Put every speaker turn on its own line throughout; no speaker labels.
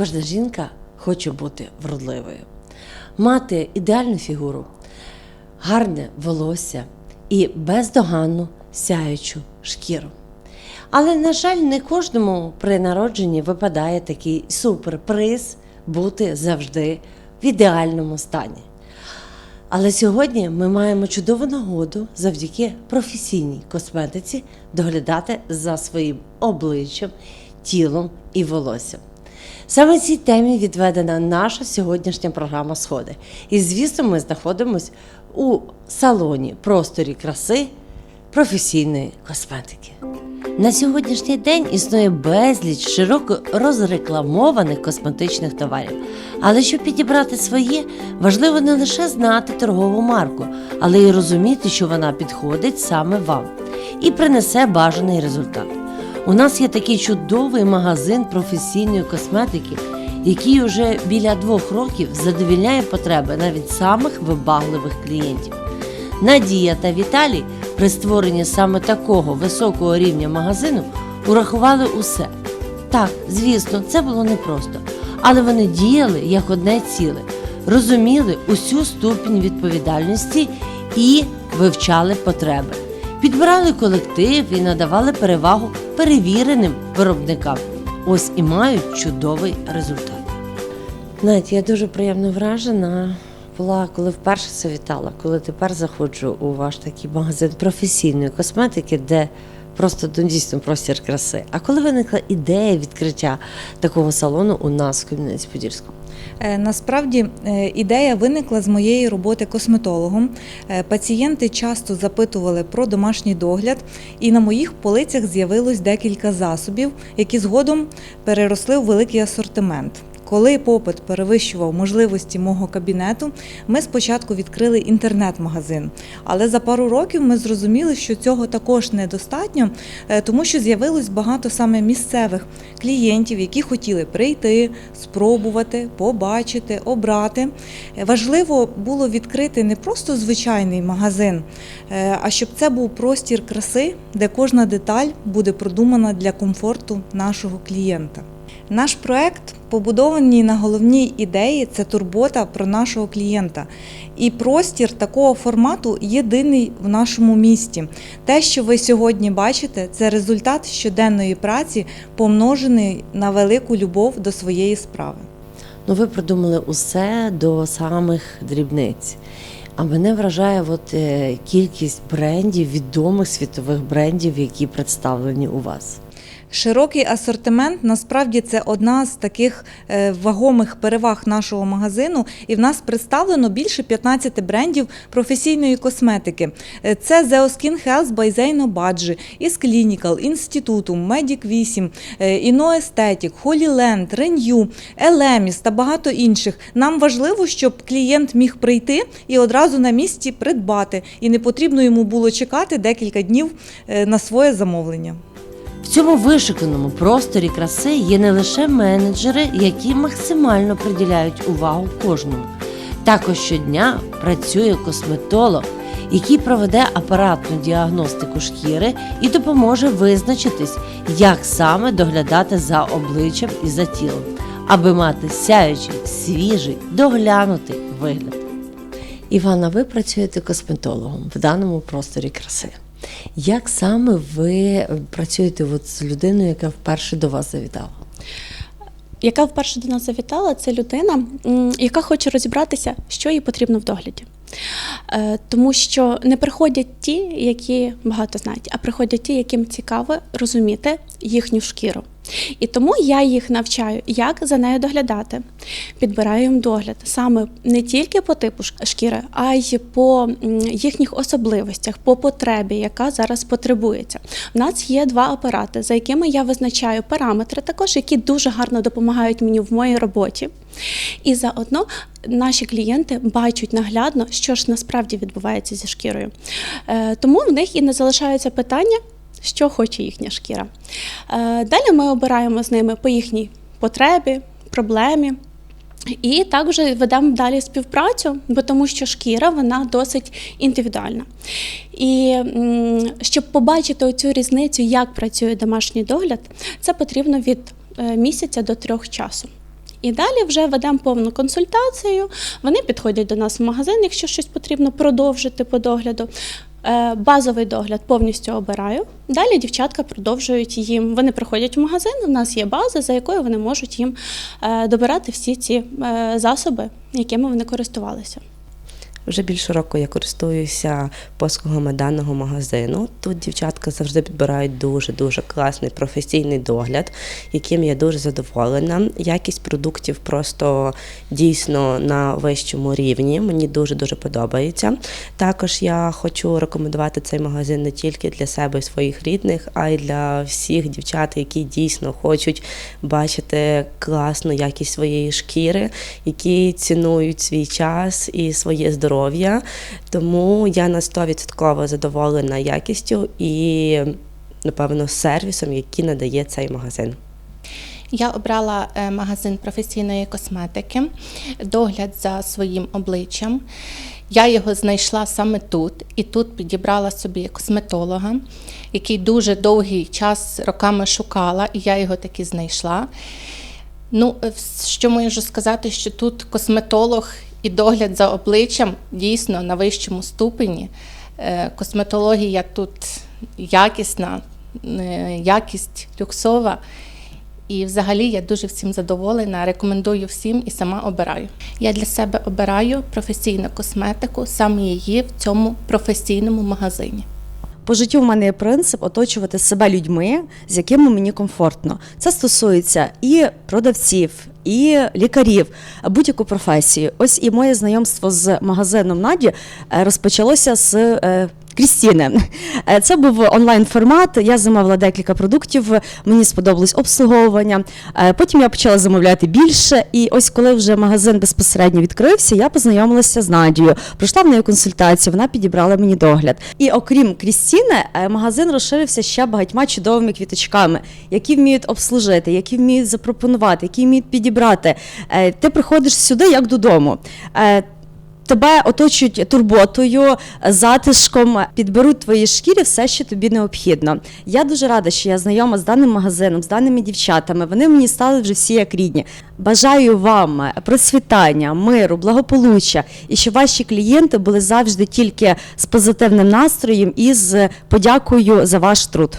Кожна жінка хоче бути вродливою, мати ідеальну фігуру, гарне волосся і бездоганну сяючу шкіру. Але, на жаль, не кожному при народженні випадає такий суперприз бути завжди в ідеальному стані. Але сьогодні ми маємо чудову нагоду завдяки професійній косметиці доглядати за своїм обличчям, тілом і волоссям. Саме цій темі відведена наша сьогоднішня програма Сходи. І звісно, ми знаходимося у салоні просторі краси професійної косметики. На сьогоднішній день існує безліч широко розрекламованих косметичних товарів. Але щоб підібрати своє, важливо не лише знати торгову марку, але й розуміти, що вона підходить саме вам і принесе бажаний результат. У нас є такий чудовий магазин професійної косметики, який уже біля двох років задовільняє потреби навіть самих вибагливих клієнтів. Надія та Віталій при створенні саме такого високого рівня магазину урахували усе. Так, звісно, це було непросто, але вони діяли як одне ціле, розуміли усю ступінь відповідальності і вивчали потреби, підбирали колектив і надавали перевагу перевіреним виробникам. Ось і мають чудовий результат. Навіть я дуже приємно вражена була, коли вперше завітала, коли тепер заходжу у ваш такий магазин професійної косметики, де просто ну, дійсно простір краси. А коли виникла ідея відкриття такого салону у нас в Кам'янець-Подільському?
Е, Насправді е, ідея виникла з моєї роботи косметологом. Е, Пацієнти часто запитували про домашній догляд, і на моїх полицях з'явилось декілька засобів, які згодом переросли в великий асортимент. Коли попит перевищував можливості мого кабінету, ми спочатку відкрили інтернет-магазин. Але за пару років ми зрозуміли, що цього також недостатньо, е, тому що з'явилось багато саме місцевих клієнтів, які хотіли прийти, спробувати, побачити, обрати. Е, Важливо було відкрити не просто звичайний магазин, е, а щоб це був простір краси, де кожна деталь буде продумана для комфорту нашого клієнта. Наш проект побудований на головній ідеї це турбота про нашого клієнта. І простір такого формату єдиний в нашому місті. Те, що ви сьогодні бачите, це результат щоденної праці, помножений на велику любов до своєї справи.
Ну, ви продумали усе до самих дрібниць. А мене вражає от, е, кількість брендів, відомих світових брендів, які представлені у вас.
Широкий асортимент насправді це одна з таких е, вагомих переваг нашого магазину, і в нас представлено більше 15 брендів професійної косметики. Е, Це The Skin Health by Zaino Badge, Is Clinical, Institutum, Medic 8, е, Inno Aesthetic, Holy Land, Renew, Elemis та багато інших. Нам важливо, щоб клієнт міг прийти і одразу на місці придбати, і не потрібно йому було чекати декілька днів е, на своє замовлення.
В цьому вишиканому просторі краси є не лише менеджери, які максимально приділяють увагу кожному. Також щодня працює косметолог, який проведе апаратну діагностику шкіри і допоможе визначитись, як саме доглядати за обличчям і за тілом, аби мати сяючий, свіжий, доглянутий вигляд. Івана, ви працюєте косметологом в даному просторі краси. Як саме ви працюєте от з людиною, яка вперше до вас завітала?
яка вперше до нас завітала, це людина, яка хоче розібратися, що їй потрібно в догляді. Е, Тому що не приходять ті, які багато знають, а приходять ті, яким цікаво розуміти їхню шкіру. І тому я їх навчаю, як за нею доглядати. Підбираю їм догляд саме не тільки по типу шкіри, а й по їхніх особливостях, по потребі, яка зараз потребується. У нас є два апарати, за якими я визначаю параметри, також які дуже гарно допомагають мені в моїй роботі. І заодно наші клієнти бачать наглядно, що ж насправді відбувається зі шкірою. Е, Тому в них і не залишаються питання, що хоче їхня шкіра. Е, Далі ми обираємо з ними по їхній потребі, проблемі. І також ведемо далі співпрацю, бо тому що шкіра вона досить індивідуальна. І щоб побачити оцю різницю, як працює домашній догляд, це потрібно від е, місяця до трьох часу. І далі вже ведемо повну консультацію. Вони підходять до нас в магазин, якщо щось потрібно продовжити по догляду. Е, Базовий догляд повністю обираю. Далі дівчатка продовжують їм. Вони приходять в магазин. У нас є база, за якою вони можуть їм е, добирати всі ці е, засоби, якими вони користувалися.
Вже більше року я користуюся послугами даного магазину. Тут дівчатка завжди підбирають дуже дуже класний професійний догляд, яким я дуже задоволена. Якість продуктів просто дійсно на вищому рівні. Мені дуже дуже подобається. Також я хочу рекомендувати цей магазин не тільки для себе і своїх рідних, а й для всіх дівчат, які дійсно хочуть бачити класну якість своєї шкіри, які цінують свій час і своє здоров'я. Тому я на 100% задоволена якістю і, напевно, сервісом, який надає цей магазин.
Я обрала е, магазин професійної косметики, догляд за своїм обличчям. Я його знайшла саме тут, і тут підібрала собі косметолога, який дуже довгий час роками шукала, і я його таки знайшла. Ну, е, що можу сказати, що тут косметолог і догляд за обличчям дійсно на вищому ступені. Е, Косметологія тут якісна, е, якість люксова. І взагалі я дуже всім задоволена, рекомендую всім і сама обираю. Я для себе обираю професійну косметику, саме її в цьому професійному магазині.
По життю в мене є принцип оточувати себе людьми, з якими мені комфортно. Це стосується і продавців, і лікарів, будь-яку професію. Ось і моє знайомство з магазином Наді е, розпочалося з. Е, Крістіни. Е, Це був онлайн формат. Я замовила декілька продуктів. Мені сподобалось обслуговування. Е, Потім я почала замовляти більше. І ось коли вже магазин безпосередньо відкрився, я познайомилася з Надією. Пройшла в неї консультацію. Вона підібрала мені догляд. І окрім Крістіни, е, магазин розширився ще багатьма чудовими квіточками, які вміють обслужити, які вміють запропонувати, які вміють підібрати. Е, Ти приходиш сюди як додому. Тебе оточують турботою, затишком, підберуть твої шкірі все, що тобі необхідно. Я дуже рада, що я знайома з даним магазином, з даними дівчатами. Вони мені стали вже всі як рідні. Бажаю вам процвітання, миру, благополуччя і щоб ваші клієнти були завжди тільки з позитивним настроєм і з подякою за ваш труд.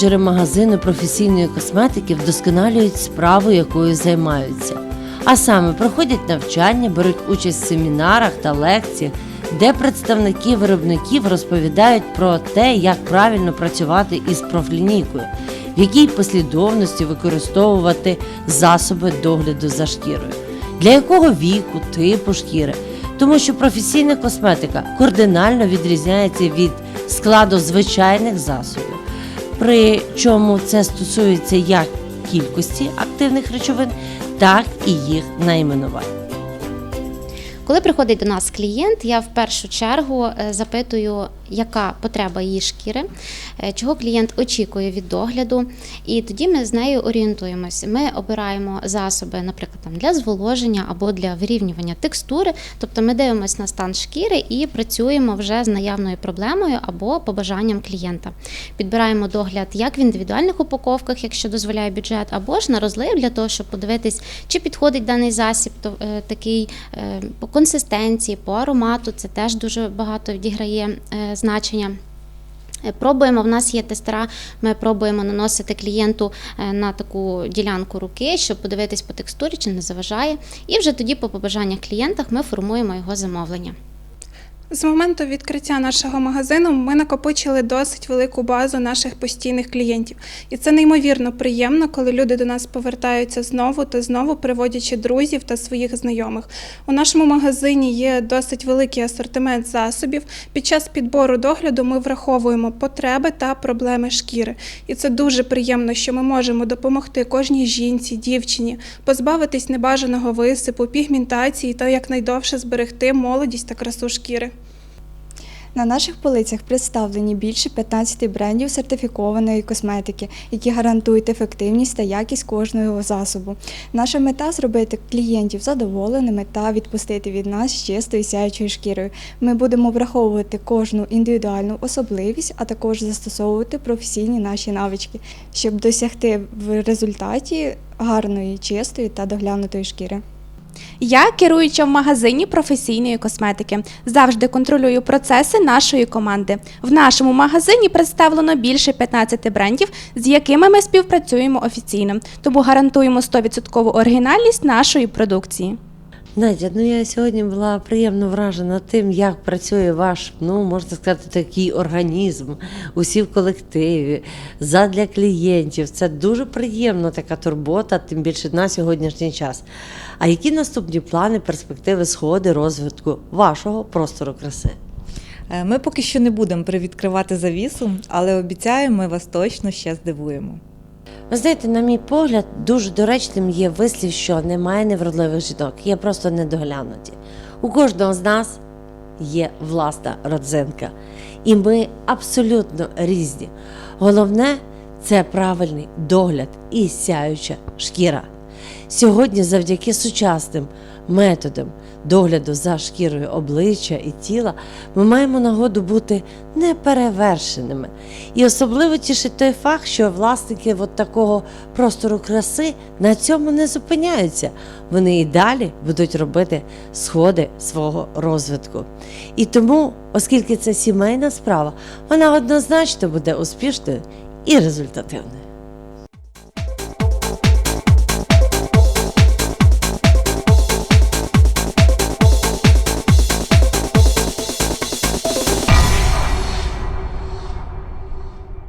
Менеджери магазину професійної косметики вдосконалюють справу, якою займаються. А саме проходять навчання, беруть участь в семінарах та лекціях, де представники виробників розповідають про те, як правильно працювати із профлінійкою, в якій послідовності використовувати засоби догляду за шкірою, для якого віку, типу шкіри, тому що професійна косметика кардинально відрізняється від складу звичайних засобів. Причому це стосується як кількості активних речовин, так і їх найменувань.
Коли приходить до нас клієнт, я в першу чергу е, запитую, яка потреба її шкіри, е, чого клієнт очікує від догляду, і тоді ми з нею орієнтуємося. Ми обираємо засоби, наприклад, там для зволоження або для вирівнювання текстури. Тобто ми дивимося на стан шкіри і працюємо вже з наявною проблемою або побажанням клієнта. Підбираємо догляд як в індивідуальних упаковках, якщо дозволяє бюджет, або ж на розлив для того, щоб подивитись, чи підходить даний засіб, то е, такий е, по консистенції, по аромату. Це теж дуже багато відіграє значення. Е, Пробуємо, в нас є тестера, ми пробуємо наносити клієнту е, на таку ділянку руки, щоб подивитись по текстурі, чи не заважає. І вже тоді, по побажаннях клієнтах, ми формуємо його замовлення.
З моменту відкриття нашого магазину ми накопичили досить велику базу наших постійних клієнтів. І це неймовірно приємно, коли люди до нас повертаються знову та знову, приводячи друзів та своїх знайомих. У нашому магазині є досить великий асортимент засобів. Під час підбору догляду ми враховуємо потреби та проблеми шкіри. І це дуже приємно, що ми можемо допомогти кожній жінці, дівчині позбавитись небажаного висипу, пігментації та якнайдовше зберегти молодість та красу шкіри.
На наших полицях представлені більше 15 брендів сертифікованої косметики, які гарантують ефективність та якість кожного засобу. Наша мета зробити клієнтів задоволеними та відпустити від нас чистою сяючою шкірою. Ми будемо враховувати кожну індивідуальну особливість, а також застосовувати професійні наші навички, щоб досягти в результаті гарної, чистої та доглянутої шкіри.
Я керуюча в магазині професійної косметики. Завжди контролюю процеси нашої команди. В нашому магазині представлено більше 15 брендів, з якими ми співпрацюємо офіційно, тому гарантуємо 100% оригінальність нашої продукції.
Надя, ну я сьогодні була приємно вражена тим, як працює ваш, ну можна сказати, такий організм, усі в колективі, задля клієнтів. Це дуже приємна така турбота, тим більше на сьогоднішній час. А які наступні плани, перспективи, сходи розвитку вашого простору краси?
Е, Ми поки що не будемо привідкривати завісу, але обіцяю, ми вас точно ще здивуємо.
Ви знаєте, на мій погляд, дуже доречним є вислів, що немає невродливих жінок, є просто недоглянуті. У кожного з нас є власна родзинка, і ми абсолютно різні. Головне це правильний догляд і сяюча шкіра. Сьогодні, завдяки сучасним методам догляду за шкірою обличчя і тіла, ми маємо нагоду бути неперевершеними. І особливо тішить той факт, що власники от такого простору краси на цьому не зупиняються. Вони і далі будуть робити сходи свого розвитку. І тому, оскільки це сімейна справа, вона однозначно буде успішною і результативною.